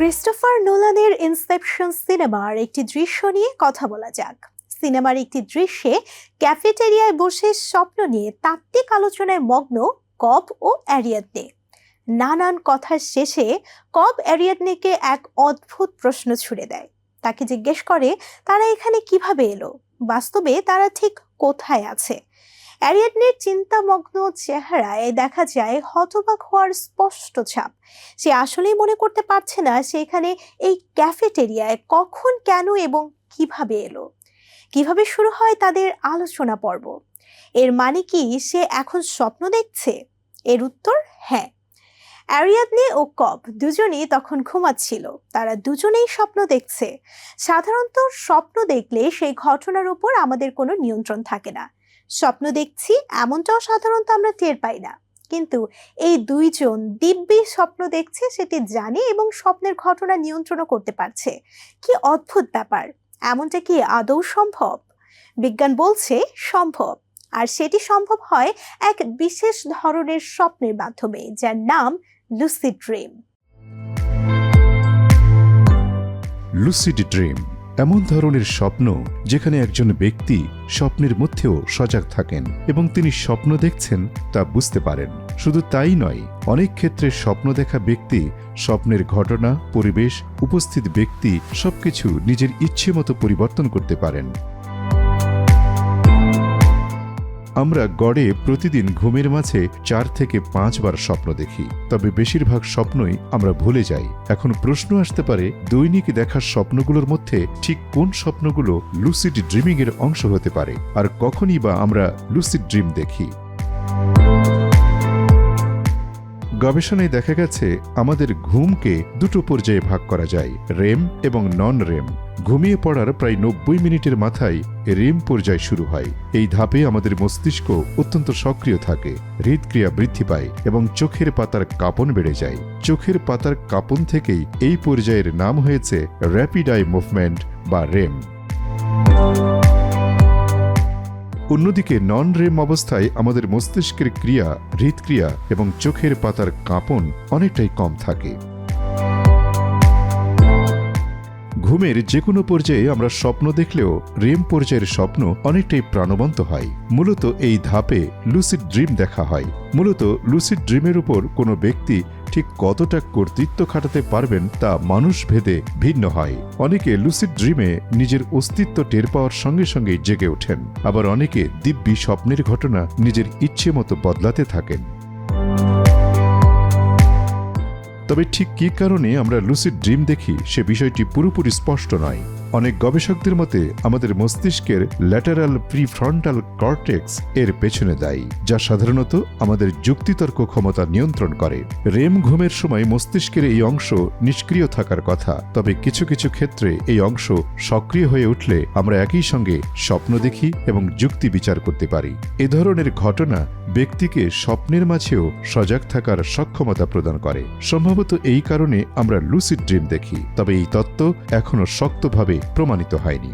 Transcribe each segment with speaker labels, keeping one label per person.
Speaker 1: Christopher নোলানের Inception সিনেমার একটি দৃশ্য নিয়ে কথা বলা যাক। সিনেমার একটি দৃশ্যে ক্যাফেটেরিয়ায় বসে স্বপ্ন নিয়ে তাত্ত্বিক আলোচনায় মগ্ন কব ও অ্যারিয়াদনে। নানান কথার শেষে কব অ্যারিয়াদনেকে এক অদ্ভুত প্রশ্ন ছুড়ে দেয়। তাকে জিজ্ঞেস করে, তারা এখানে কীভাবে এলো? বাস্তবে তারা ঠিক কোথায় আছে? অ্যারিয়াডনের চিন্তামগ্ন চেহারায় দেখা যায় হতবাক হওয়ার স্পষ্ট ছাপ। সে আসলেই মনে করতে পারছে না সে এখানে এই ক্যাফেটেরিয়ায় কখন কেন এবং কীভাবে এলো। কীভাবে শুরু হয় তাদের আলোচনা পর্ব? এর মানে কি সে এখন স্বপ্ন দেখছে? এর উত্তর হ্যাঁ। অ্যারিয়াদনে ও কব দুজনেই তখন ঘুমাচ্ছিল। তারা দুজনেই স্বপ্ন দেখছে। সাধারণত স্বপ্ন দেখলে সেই ঘটনার উপর আমাদের কোনো নিয়ন্ত্রণ থাকে না। স্বপ্ন দেখছি, এমনটাও সাধারণত আমরা টের পাই না। কিন্তু এই দুইজন দিব্যি স্বপ্ন দেখছে, সেটি জানে এবং স্বপ্নের ঘটনা নিয়ন্ত্রণও করতে পারছে। কি অদ্ভুত ব্যাপার! এমনটা কি আদৌ সম্ভব? বিজ্ঞান বলছে সম্ভব, আর সেটি সম্ভব হয় এক বিশেষ ধরনের স্বপ্নের মাধ্যমে, যার নাম লুসিড ড্রিম
Speaker 2: লুসিড ড্রিম এমন ধরনের স্বপ্ন যেখানে একজন ব্যক্তি স্বপ্নের মধ্যেও সজাগ থাকেন এবং তিনি স্বপ্ন দেখছেন তা বুঝতে পারেন। শুধু তাই নয়, অনেক ক্ষেত্রে স্বপ্ন দেখা ব্যক্তি, স্বপ্নের ঘটনা, পরিবেশ, উপস্থিত ব্যক্তি সবকিছু নিজের ইচ্ছে মতো পরিবর্তন করতে পারেন। আমরা গড়ে প্রতিদিন ঘুমের মাঝে চার থেকে পাঁচবার স্বপ্ন দেখি। তবে বেশিরভাগ স্বপ্নই আমরা ভুলে যাই। এখন প্রশ্ন আসতে পারে, দৈনিক দেখার স্বপ্নগুলোর মধ্যে ঠিক কোন স্বপ্নগুলো লুসিড ড্রিমিং এর অংশ হতে পারে? আর কখনই বা আমরা লুসিড ড্রিম দেখি? গবেষণায় দেখা গেছে, আমাদের ঘুমকে দুটো পর্যায়ে ভাগ করা যায় রেম এবং নন রেম ঘুমিয়ে পড়ার প্রায় নব্বই মিনিটের মাথায় রেম পর্যায় শুরু হয়। এই ধাপে আমাদের মস্তিষ্ক অত্যন্ত সক্রিয় থাকে, হৃদক্রিয়া বৃদ্ধি পায় এবং চোখের পাতার কাঁপন বেড়ে যায়। চোখের পাতার কাঁপন থেকেই এই পর্যায়ের নাম হয়েছে র্যাপিড আই মুভমেন্ট বা রেম অন্যদিকে নন রেম অবস্থায় আমাদের মস্তিষ্কের ক্রিয়া হৃদক্রিয়া এবং চোখের পাতার কাঁপন অনেকটাই কম থাকে। ঘুমের যে কোনো পর্যায়ে আমরা স্বপ্ন দেখলেও রেম পর্যায়ের স্বপ্ন অনেকটাই প্রাণবন্ত হয়। মূলত এই ধাপে লুসিড ড্রিম দেখা হয়। মূলত লুসিড ড্রিমের উপর কোনো ব্যক্তি ঠিক কতটা কর্তৃত্ব খাটাতে পারবেন তা মানুষ ভেদে ভিন্ন হয়। অনেকে লুসিড ড্রিমে নিজের অস্তিত্ব টের পাওয়ার সঙ্গে সঙ্গে জেগে ওঠেন। আবার অনেকে দিব্যি স্বপ্নের ঘটনা নিজের ইচ্ছে মতো বদলাতে থাকেন। তবে ঠিক কী কারণে আমরা লুসিড ড্রিম দেখি সে বিষয়টি পুরোপুরি স্পষ্ট নয়। অনেক গবেষকদের মতে, আমাদের মস্তিষ্কের ল্যাটারাল প্রিফ্রন্টাল কর্টেক্স এর পেছনে দায়ী, যা সাধারণত আমাদের যুক্তিতর্ক ক্ষমতা নিয়ন্ত্রণ করে। রেম ঘুমের সময় মস্তিষ্কের এই অংশ নিষ্ক্রিয় থাকার কথা, তবে কিছু কিছু ক্ষেত্রে এই অংশ সক্রিয় হয়ে উঠলে আমরা একই সঙ্গে স্বপ্ন দেখি এবং যুক্তি বিচার করতে পারি। এ ধরনের ঘটনা ব্যক্তিকে স্বপ্নের মাঝেও সজাগ থাকার সক্ষমতা প্রদান করে। সম্ভবত এই কারণে আমরা লুসিড ড্রিম দেখি, তবে এই তত্ত্ব এখনও শক্তভাবে প্রমাণিত হয়নি।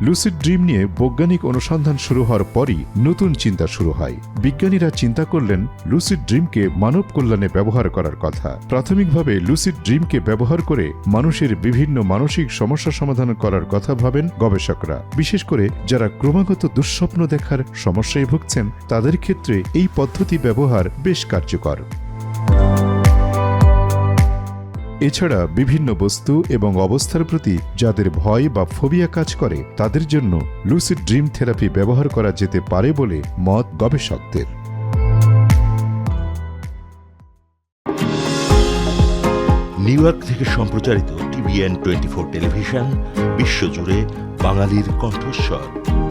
Speaker 2: লুসিড ড্রিম নিয়ে বৈজ্ঞানিক অনুসন্ধান শুরু হওয়ার পরই নতুন চিন্তা শুরু হয়। বিজ্ঞানীরা চিন্তা করলেন লুসিড ড্রিমকে মানব কল্যাণে ব্যবহার করার কথা। প্রাথমিকভাবে লুসিড ড্রিমকে ব্যবহার করে মানুষের বিভিন্ন মানসিক সমস্যা সমাধান করার কথা ভাবেন গবেষকরা। বিশেষ করে যারা ক্রমাগত দুঃস্বপ্ন দেখার সমস্যায় ভুগছেন, তাদের ক্ষেত্রে এই পদ্ধতি ব্যবহার বেশ কার্যকর। এছাড়া বিভিন্ন বস্তু এবং অবস্থার প্রতি যাদের ভয় বা ফোবিয়া কাজ করে, তাদের জন্য লুসিড ড্রিম থেরাপি ব্যবহার করা যেতে পারে বলে মত গবেষকদের।
Speaker 3: নিউ ইয়র্ক থেকে সম্প্রচারিত টিভিএন টোয়েন্টি ফোর টেলিভিশন, বিশ্বজুড়ে বাঙালির কণ্ঠস্বর।